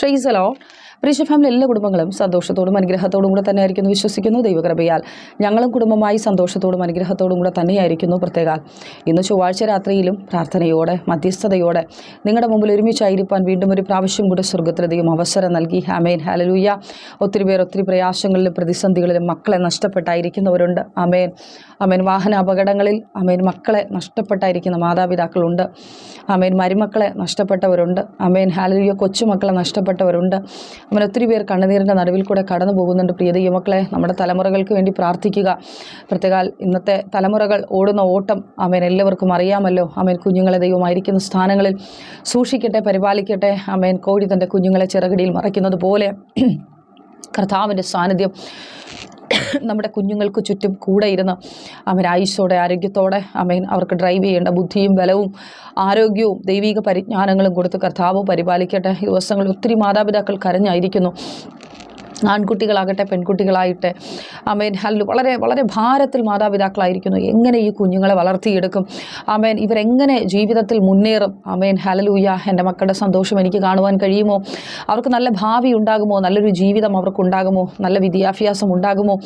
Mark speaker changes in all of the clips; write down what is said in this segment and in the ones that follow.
Speaker 1: ഷെയ്സലോ പ്രീഷ family എല്ലാ കുടുംബങ്ങളും സന്തോഷത്തോടും അനുഗ്രഹത്തോടും കൂടെ തന്നെ ആയിരിക്കുന്നു വിശ്വസിക്കുന്നു. ദൈവകൃപയാൽ ഞങ്ങളും കുടുംബമായി സന്തോഷത്തോടും അനുഗ്രഹത്തോടും കൂടെ തന്നെയായിരിക്കുന്നു പ്രത്യേക. ഇന്ന് ചൊവ്വാഴ്ച രാത്രിയിലും പ്രാർത്ഥനയോടെ മധ്യസ്ഥതയോടെ നിങ്ങളുടെ മുമ്പിൽ ഒരുമിച്ചായിരിക്കാൻ വീണ്ടും ഒരു പ്രാവശ്യം കൂടെ സ്വർഗത്തിലധികം അവസരം നൽകി. അമേൻ ഹാലലൂയ ഒത്തിരി പേർ ഒത്തിരി പ്രയാസങ്ങളിലും പ്രതിസന്ധികളിലും മക്കളെ നഷ്ടപ്പെട്ടായിരിക്കുന്നവരുണ്ട്. അമേൻ അമേൻ വാഹന അപകടങ്ങളിൽ അമേൻ മക്കളെ നഷ്ടപ്പെട്ടായിരിക്കുന്ന മാതാപിതാക്കളുണ്ട്. അമേൻ മരുമക്കളെ നഷ്ടപ്പെട്ടവരുണ്ട്. അമേൻ ഹാലലൂയ കൊച്ചുമക്കളെ നഷ്ടപ്പെട്ടവരുണ്ട് അങ്ങനെ ഒത്തിരി പേർ കണ്ണുനീരിന്റെ നടുവിൽ കൂടെ കടന്നു പോകുന്നുണ്ട് പ്രിയത യുവക്കളെ നമ്മുടെ തലമുറകൾക്ക് വേണ്ടി പ്രാർത്ഥിക്കുക. പ്രത്യേകാൽ ഇന്നത്തെ തലമുറകൾ ഓടുന്ന ഓട്ടം അവൻ എല്ലാവർക്കും അറിയാമല്ലോ. അവൻ കുഞ്ഞുങ്ങളെ ദൈവമായിരിക്കുന്ന സ്ഥാനങ്ങളിൽ സൂക്ഷിക്കട്ടെ പരിപാലിക്കട്ടെ. അവൻ കോഴി തന്റെ കുഞ്ഞുങ്ങളെ ചിറകടിയിൽ മറയ്ക്കുന്നത് പോലെ കർത്താവിന്റെ സാന്നിധ്യം നമ്മുടെ കുഞ്ഞുങ്ങൾക്ക് ചുറ്റും കൂടെ ഇരുന്ന് അവൻ ആയുസ്സോടെ ആരോഗ്യത്തോടെ അമേൻ അവർക്ക് ഡ്രൈവ് ചെയ്യേണ്ട ബുദ്ധിയും ബലവും ആരോഗ്യവും ദൈവിക പരിജ്ഞാനങ്ങളും കൊടുത്ത് കർത്താവ് പരിപാലിക്കട്ടെ. ദിവസങ്ങളിൽ ഒത്തിരി മാതാപിതാക്കൾ കരഞ്ഞായിരിക്കുന്നു. ആൺകുട്ടികളാകട്ടെ പെൺകുട്ടികളായിട്ട്. അമേൻ ഹല്ലു വളരെ വളരെ ഭാരത്തിൽ മാതാപിതാക്കളായിരിക്കുന്നു. എങ്ങനെ ഈ കുഞ്ഞുങ്ങളെ വളർത്തിയെടുക്കും? അമേൻ ഇവരെങ്ങനെ ജീവിതത്തിൽ മുന്നേറും? അമേൻ ഹലലൂയ എന്റെ മക്കളുടെ സന്തോഷം എനിക്ക് കാണുവാൻ കഴിയുമോ? അവർക്ക് നല്ല ഭാവി ഉണ്ടാകുമോ? നല്ലൊരു ജീവിതം അവർക്കുണ്ടാകുമോ? നല്ല വിദ്യാഭ്യാസം ഉണ്ടാകുമോ?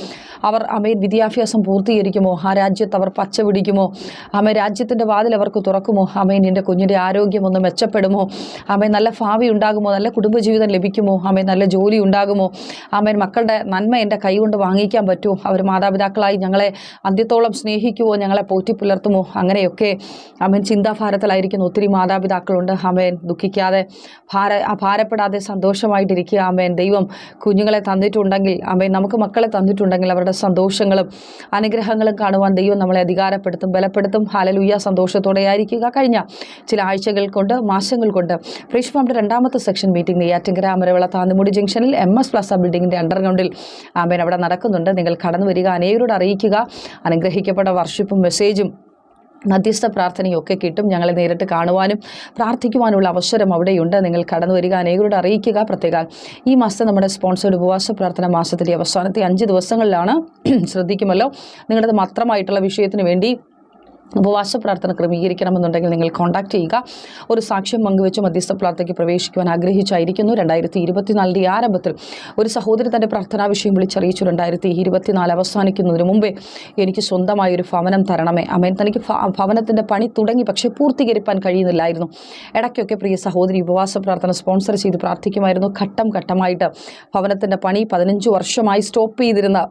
Speaker 1: അവർ അമേൻ വിദ്യാഭ്യാസം പൂർത്തീകരിക്കുമോ? ആ രാജ്യത്ത് അവർ പച്ച പിടിക്കുമോ? അമേൻ രാജ്യത്തിന്റെ വാതിൽ അവർക്ക് തുറക്കുമോ? അമേൻ എന്റെ കുഞ്ഞിന്റെ ആരോഗ്യം ഒന്ന് മെച്ചപ്പെടുമോ? അമേ നല്ല ഭാവി ഉണ്ടാകുമോ? നല്ല കുടുംബജീവിതം ലഭിക്കുമോ? അമേ നല്ല ജോലി ഉണ്ടാകുമോ? ആമേൻ. മക്കളുടെ നന്മ എന്റെ കൈകൊണ്ട് വാങ്ങിക്കാൻ പറ്റുമോ? അവർ മാതാപിതാക്കളായി ഞങ്ങളെ അന്ത്യത്തോളം സ്നേഹിക്കുമോ ഞങ്ങളെ പോറ്റി പുലർത്തുമോ? അങ്ങനെയൊക്കെ അമേൻ ചിന്താഭാരത്തിലായിരിക്കുന്ന. ഒത്തിരി മാതാപിതാക്കളുണ്ട്. അമേൻ ദുഃഖിക്കാതെ ഭാര ഭാരപ്പെടാതെ സന്തോഷമായിട്ടിരിക്കുക. അമേൻ ദൈവം കുഞ്ഞുങ്ങളെ തന്നിട്ടുണ്ടെങ്കിൽ അമേൻ നമുക്ക് മക്കളെ തന്നിട്ടുണ്ടെങ്കിൽ അവരുടെ സന്തോഷങ്ങളും അനുഗ്രഹങ്ങളും കാണുവാൻ ദൈവം നമ്മളെ അധികാരപ്പെടുത്തും ബലപ്പെടുത്തും. ഹാലലൂയ സന്തോഷത്തോടെ ആയിരിക്കുക. കഴിഞ്ഞ ചില ആഴ്ചകൾ കൊണ്ട് മാസങ്ങൾ കൊണ്ട്. ഫ്രീഷ്ഫാമിന്റെ രണ്ടാമത്തെ സെക്ഷൻ മീറ്റിംഗ് നെയ്യാറ്റിങ്കര അമരവിള താന്നുമുടി ജംഗ്ഷനിൽ എം എസ് പ്ലസ ബിൽഡിങ്ങിന്റെ അണ്ടർഗ്രൗണ്ടിൽ ആമേൻ അവിടെ നടക്കുന്നുണ്ട്. നിങ്ങൾ കടന്നു വരിക അനേകരോട് അറിയിക്കുക അനുഗ്രഹിക്കപ്പെട്ട വർഷിപ്പും മെസ്സേജും മധ്യസ്ഥ പ്രാർത്ഥനയും ഒക്കെ കിട്ടും. ഞങ്ങളെ നേരിട്ട് കാണുവാനും പ്രാർത്ഥിക്കുവാനുള്ള അവസരം അവിടെയുണ്ട്. നിങ്ങൾ കടന്നു വരിക അനേകരോട് അറിയിക്കുക. പ്രത്യേക ഈ മാസം നമ്മുടെ സ്പോൺസേഡ് ഉപവാസ പ്രാർത്ഥന മാസത്തിലെ അവസാനത്തെ അഞ്ച് ദിവസങ്ങളിലാണ് ശ്രദ്ധിക്കുമല്ലോ. നിങ്ങളത് മാത്രമായിട്ടുള്ള വിഷയത്തിന് വേണ്ടി ഉപവാസ പ്രാർത്ഥന ക്രമീകരിക്കണമെന്നുണ്ടെങ്കിൽ നിങ്ങൾ കോൺടാക്ട് ചെയ്യുക. ഒരു സാക്ഷ്യം പങ്കുവെച്ച് മധ്യസ്ഥ പ്രാർത്ഥനയ്ക്ക് പ്രവേശിക്കുവാൻ ആഗ്രഹിച്ചായിരിക്കുന്നു. രണ്ടായിരത്തി ഇരുപത്തിനാലിന്റെ ആരംഭത്തിൽ ഒരു സഹോദരി തന്റെ പ്രാർത്ഥനാ വിഷയം വിളിച്ചറിയിച്ചു. രണ്ടായിരത്തി ഇരുപത്തിനാല് അവസാനിക്കുന്നതിന് മുമ്പേ എനിക്ക് സ്വന്തമായ ഒരു ഭവനം തരണമേ. അമേൻ. തനിക്ക് ഭവനത്തിന്റെ പണി തുടങ്ങി പക്ഷേ പൂർത്തീകരിക്കാൻ കഴിയുന്നില്ലായിരുന്നു. ഇടയ്ക്കൊക്കെ പ്രിയ സഹോദരി ഉപവാസ പ്രാർത്ഥന സ്പോൺസർ ചെയ്ത് പ്രാർത്ഥിക്കുമായിരുന്നു. ഘട്ടം ഘട്ടമായിട്ട് ഭവനത്തിന്റെ പണി പതിനഞ്ച് വർഷമായി സ്റ്റോപ്പ് ചെയ്തിരുന്ന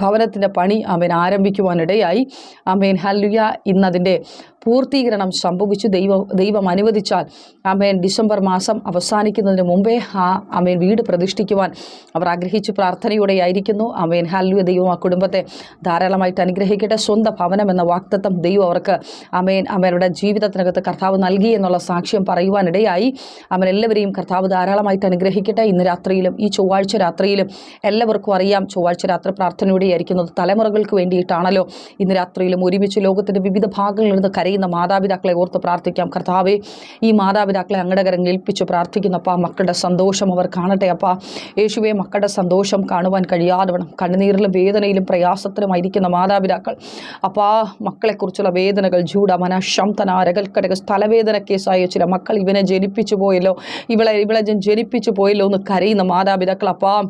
Speaker 1: ഭവനത്തിന്റെ പണി അവൻ ആരംഭിക്കുവാനിടയായി. അമേൻ. ഹല്ലുയ ഇന്നതിന്റെ പൂർത്തീകരണം സംഭവിച്ചു. ദൈവം ദൈവം അനുവദിച്ചാൽ അമേൻ ഡിസംബർ മാസം അവസാനിക്കുന്നതിന് മുമ്പേ ആ അമേൻ വീട് പ്രതിഷ്ഠിക്കുവാൻ അവർ ആഗ്രഹിച്ചു. പ്രാർത്ഥനയോടെ ആയിരിക്കുന്നു അമേൻ ഹല്ലു ദൈവം ആ കുടുംബത്തെ ധാരാളമായിട്ട് അനുഗ്രഹിക്കട്ടെ. സ്വന്തം ഭവനം എന്ന വാക്തത്വം ദൈവം അവർക്ക് അമേൻ അവരുടെ ജീവിതത്തിനകത്ത് കർത്താവ് നൽകി എന്നുള്ള സാക്ഷ്യം പറയുവാനിടയായി. അവൻ എല്ലാവരെയും കർത്താവ് ധാരാളമായിട്ട് അനുഗ്രഹിക്കട്ടെ. ഇന്ന് രാത്രിയിലും ഈ ചൊവ്വാഴ്ച രാത്രിയിലും എല്ലാവർക്കും അറിയാം. ചൊവ്വാഴ്ച രാത്രി പ്രാർത്ഥനയോടെ ആയിരിക്കുന്നത് തലമുറകൾക്ക് വേണ്ടിയിട്ടാണല്ലോ. ഇന്ന് രാത്രിയിലും ഒരുമിച്ച് ലോകത്തിന്റെ വിവിധ ഭാഗങ്ങളിൽ നിന്ന് കരയുന്ന മാതാപിതാക്കളെ ഓർത്ത് പ്രാർത്ഥിക്കാം. കർത്താവെ ഈ മാതാപിതാക്കളെ അങ്ങടെ കരങ്ങളിൽ ഏൽപ്പിച്ച് പ്രാർത്ഥിക്കുന്നപ്പാ മക്കളുടെ സന്തോഷം അവർ കാണട്ടെ അപ്പാ. യേശുവെ മക്കളുടെ സന്തോഷം കാണുവാൻ കഴിയാതെ വേണം കണ്ണുനീരിലും വേദനയിലും പ്രയാസത്തിലുമായിരിക്കുന്ന മാതാപിതാക്കൾ അപ്പാ മക്കളെക്കുറിച്ചുള്ള വേദനകൾ ജൂഡ മന ശംതന അരകൽക്കടക സ്ഥലവേദന കേസായ ചില മക്കൾ ഇവനെ ജനിപ്പിച്ചു പോയല്ലോ ഇവളെ ഇവളെ ജനിപ്പിച്ചു പോയല്ലോ എന്ന് കരയുന്ന മാതാപിതാക്കൾ അപ്പാ.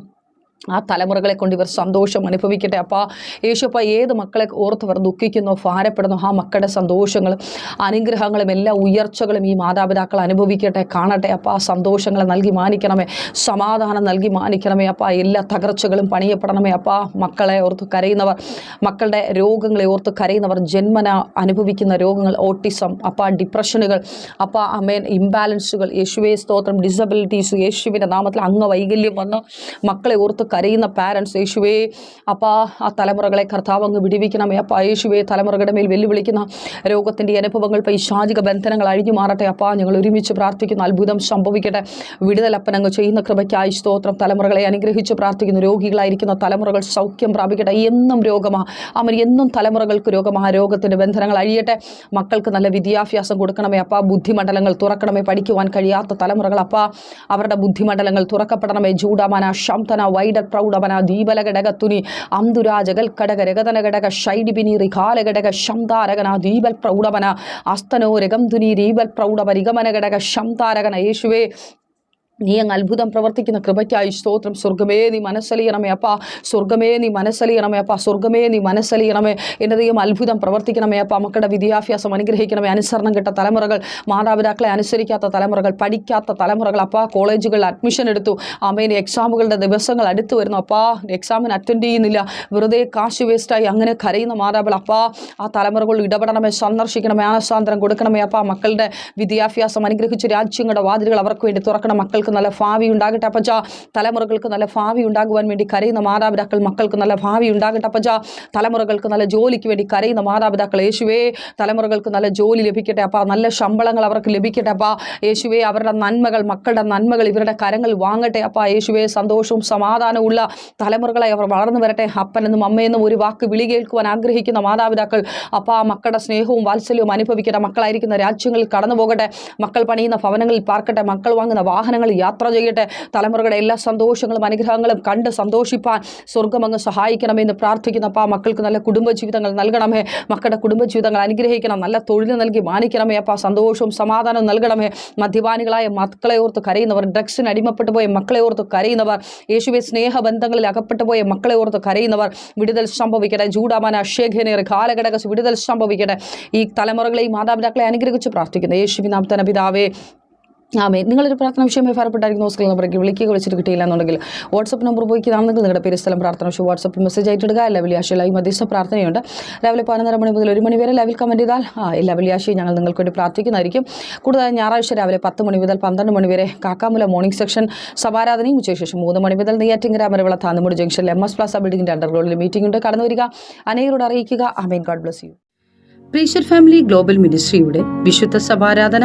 Speaker 1: ആ തലമുറകളെ കൊണ്ട് ഇവർ സന്തോഷം അനുഭവിക്കട്ടെ. അപ്പോൾ യേശുപ്പ ഏത് മക്കളെ ഓർത്തവർ ദുഃഖിക്കുന്നു ഭാരപ്പെടുന്നു ആ മക്കളുടെ സന്തോഷങ്ങളും അനുഗ്രഹങ്ങളും എല്ലാ ഉയർച്ചകളും ഈ മാതാപിതാക്കൾ അനുഭവിക്കട്ടെ കാണട്ടെ. അപ്പോൾ ആ സന്തോഷങ്ങളെ നൽകി മാനിക്കണമേ സമാധാനം നൽകി മാനിക്കണമേ അപ്പോൾ എല്ലാ തകർച്ചകളും പണിയപ്പെടണമേ അപ്പോൾ മക്കളെ ഓർത്ത് കരയുന്നവർ മക്കളുടെ രോഗങ്ങളെ ഓർത്ത് കരയുന്നവർ ജന്മന അനുഭവിക്കുന്ന രോഗങ്ങൾ ഓട്ടിസം അപ്പോൾ ഡിപ്രഷനുകൾ അപ്പോൾ അമേൻ ഇംബാലൻസുകൾ യേശുവേ സ്തോത്രം ഡിസബിലിറ്റീസ് യേശുവിന്റെ നാമത്തിൽ അംഗവൈകല്യം വന്ന്. മക്കളെ ഓർത്ത് കരയുന്ന പാരൻസ് യേശുവേ അപ്പാ ആ തലമുറകളെ കർത്താവ് അങ്ങ് വിടിവിക്കണമേ. അപ്പാ യേശുവേ തലമുറകളുടെ മേൽ വെല്ലുവിളിക്കുന്ന രോഗത്തിന്റെ അനുഭവങ്ങൾ പൈശാചിക ബന്ധനങ്ങൾ അഴിഞ്ഞു മാറട്ടെ. അപ്പാ ഞങ്ങൾ ഒരുമിച്ച് പ്രാർത്ഥിക്കുന്നു. അത്ഭുതം സംഭവിക്കട്ടെ. വിടുതലപ്പനങ്ങ് ചെയ്യുന്ന കൃപയ്ക്കായി സ്തോത്രം. തലമുറകളെ അനുഗ്രഹിച്ച് പ്രാർത്ഥിക്കുന്നു. രോഗികളായിരിക്കുന്ന തലമുറകൾ സൗഖ്യം പ്രാപിക്കട്ടെ. എന്നും രോഗമാ. അവർ എന്നും തലമുറകൾക്ക് രോഗമാ. രോഗത്തിന്റെ ബന്ധനങ്ങൾ അഴിയട്ടെ. മക്കൾക്ക് നല്ല വിദ്യാഭ്യാസം കൊടുക്കണമേ. അപ്പാ ബുദ്ധിമണ്ഡലങ്ങൾ തുറക്കണമേ. പഠിക്കുവാൻ കഴിയാത്ത തലമുറകൾ അപ്പാ അവരുടെ ബുദ്ധിമണ്ഡലങ്ങൾ തുറക്കപ്പെടണമേ. ജൂഡാമാന ശാന്തന വൈഡ പ്രൗഢമന ദീപലഘടക തുനി അന്തുരാജകൽ കടക രഗതന ഘടക ഷൈഡിപിനി റിഖാല ഘടക ശംതാരകന ദീപൽ പ്രൗഢമന അസ്തനോ രഗം തുനി രീബൽ പ്രൗഢമ റിഗമന ഘടക ശംതാരകന യേശുവേ നീ അങ്ങ് അത്ഭുതം പ്രവർത്തിക്കുന്ന കൃപയ്ക്കായി സ്തോത്രം. സ്വർഗമേ നീ മനസ്സലിയണമേ അപ്പാ. സ്വർഗമേ നീ മനസ്സലിയണമേ അപ്പാ. സ്വർഗമേ നീ മനസ്സലിയണമേ. എന്റെ ദൈവം അത്ഭുതം പ്രവർത്തിക്കണമേ അപ്പാ. മക്കളുടെ വിദ്യാഭ്യാസം അനുഗ്രഹിക്കണമേ. അനുസരണം കിട്ട തലമുറകൾ മാതാപിതാക്കളെ അനുസരിക്കാത്ത തലമുറകൾ പഠിക്കാത്ത തലമുറകൾ അപ്പാ. കോളേജുകളിൽ അഡ്മിഷൻ എടുത്തു. അമ്മേനെ എക്സാമുകളുടെ ദിവസങ്ങൾ അടുത്ത് വരുന്നു അപ്പാ. എക്സാമിന് അറ്റൻഡ് ചെയ്യുന്നില്ല. വെറുതെ കാശ് വേസ്റ്റായി അങ്ങനെ കരയുന്ന മാതാപിതാക്കൾ അപ്പാ. ആ തലമുറകൾ ഇടപെടണമേ സന്ദർശിക്കണമേ ആനസാന്തരം കൊടുക്കണമേ അപ്പാ. മക്കളുടെ വിദ്യാഭ്യാസം അനുഗ്രഹിച്ച് രാജ്യങ്ങളുടെ വാതിലുകൾ അവർക്ക് വേണ്ടി തുറക്കണം. മക്കൾക്ക് നല്ല ഭാവി ഉണ്ടാകട്ടെ അപ്പച്ച തലമുറകൾക്ക് നല്ല ഭാവി ഉണ്ടാകുവാൻ വേണ്ടി കരയുന്ന മാതാപിതാക്കൾ മക്കൾക്ക് നല്ല ഭാവി ഉണ്ടാകട്ടെ അപ്പച്ച തലമുറകൾക്ക് നല്ല ജോലിക്ക് വേണ്ടി കരയുന്ന മാതാപിതാക്കൾ യേശുവേ തലമുറകൾക്ക് നല്ല ജോലി ലഭിക്കട്ടെ അപ്പ നല്ല ശമ്പളങ്ങൾ അവർക്ക് ലഭിക്കട്ടെ അപ്പ യേശുവേ അവരുടെ നന്മകൾ മക്കളുടെ നന്മകൾ ഇവരുടെ കരങ്ങൾ വാങ്ങട്ടെ അപ്പ യേശുവേ സന്തോഷവും സമാധാനവും ഉള്ള തലമുറകളെ അവർ വളർന്നു വരട്ടെ അപ്പനെന്നും അമ്മയെന്നും ഒരു വാക്ക് വിളി കേൾക്കുവാൻ ആഗ്രഹിക്കുന്ന മാതാപിതാക്കൾ അപ്പ മക്കളുടെ സ്നേഹവും വാത്സല്യവും അനുഭവിക്കട്ടെ മക്കളായിരിക്കുന്ന രാജ്യങ്ങളിൽ കടന്നു പോകട്ടെ മക്കൾ പണിയുന്ന ഭവനങ്ങളിൽ പാർക്കട്ടെ മക്കൾ വാങ്ങുന്ന വാഹനങ്ങളിൽ യാത്ര ചെയ്യട്ടെ. തലമുറകളുടെ എല്ലാ സന്തോഷങ്ങളും അനുഗ്രഹങ്ങളും കണ്ട് സന്തോഷിപ്പാൻ സ്വർഗം അങ്ങ് സഹായിക്കണമെന്ന് പ്രാർത്ഥിക്കുന്ന അപ്പാ മക്കൾക്ക് നല്ല കുടുംബജീവിതങ്ങൾ നൽകണമേ. മക്കളുടെ കുടുംബജീവിതങ്ങൾ അനുഗ്രഹിക്കണം. നല്ല തൊഴിൽ നൽകി മാനിക്കണമേ അപ്പാ. സന്തോഷവും സമാധാനവും നൽകണമേ. മദ്യപാനികളായ മക്കളെ ഓർത്ത് കരയുന്നവർ ഡ്രഗ്സിന് അടിമപ്പെട്ടു പോയ മക്കളെ ഓർത്ത് കരയുന്നവർ യേശുവെ സ്നേഹബന്ധങ്ങളിൽ അകപ്പെട്ടു പോയ മക്കളെ ഓർത്ത് കരയുന്നവർ വിടുതൽ സംഭവിക്കട്ടെ. ജൂഡാമന അക്ഷേഖനേർ കാലഘടക വിടുതൽ സംഭവിക്കട്ടെ. ഈ തലമുറകളെയും മാതാപിതാക്കളെ അനുഗ്രഹിച്ച് പ്രാർത്ഥിക്കുന്നു. യേശുവിനാം തന്നെ പിതാവേ ആമേ നിങ്ങളൊരു പ്രാർത്ഥന വിഷയമായി ഭാരപ്പെട്ടായിരിക്കും ഹോസ്കിൽ നമ്പറേക്ക് വിളിക്കുക. വിളിച്ചിട്ട് കിട്ടിയില്ല എന്നുണ്ടെങ്കിൽ വാട്സപ്പ് നമ്പർ ഉപയോഗിക്കുകയാണെങ്കിൽ നിങ്ങളുടെ പേര് സ്ഥലം പ്രാർത്ഥന വിഷയം വാട്സപ്പിൽ മെസ്സേജ് ആയിട്ടിടുക എല്ലാ വെള്ളിയാഴ്ച ലൈവ് മധ്യസ്ഥ പ്രാർത്ഥനയുണ്ട്. രാവിലെ പതിനൊന്നര മണി മുതൽ ഒരു മണി വരെ ലൈവിൽ കമന്റ് ചെയ്താൽ എല്ലാ വെള്ളിയാഴ്ചയും ഞങ്ങൾ നിങ്ങൾക്ക് വേണ്ടി പ്രാർത്ഥിക്കുന്നതായിരിക്കും. കൂടുതലായി ഞായറാഴ്ച രാവിലെ പത്ത് മണി മുതൽ പന്ത്രണ്ട് മണി വരെ കാക്കാമുല മോർണിംഗ് സെക്ഷൻ സഭാരാധനയും ഉച്ചശേഷം ശേഷം മൂന്ന് മണി മുതൽ നെയ്യാറ്റിങ്കര മരവിള താന്നുമുടി ജംഗ്ഷനിൽ എം എസ് പ്ലാസ ബിൽഡിംഗിന്റെ അണ്ടർഗ്രൗണ്ടിൽ മീറ്റിംഗ് ഉണ്ട്. കടന്നു വരിക. അനേകരോട് അറിയിക്കുക. Amen God bless you pressure family global മിനിസ്ട്രിയുടെ വിശുദ്ധ സഭാരാധന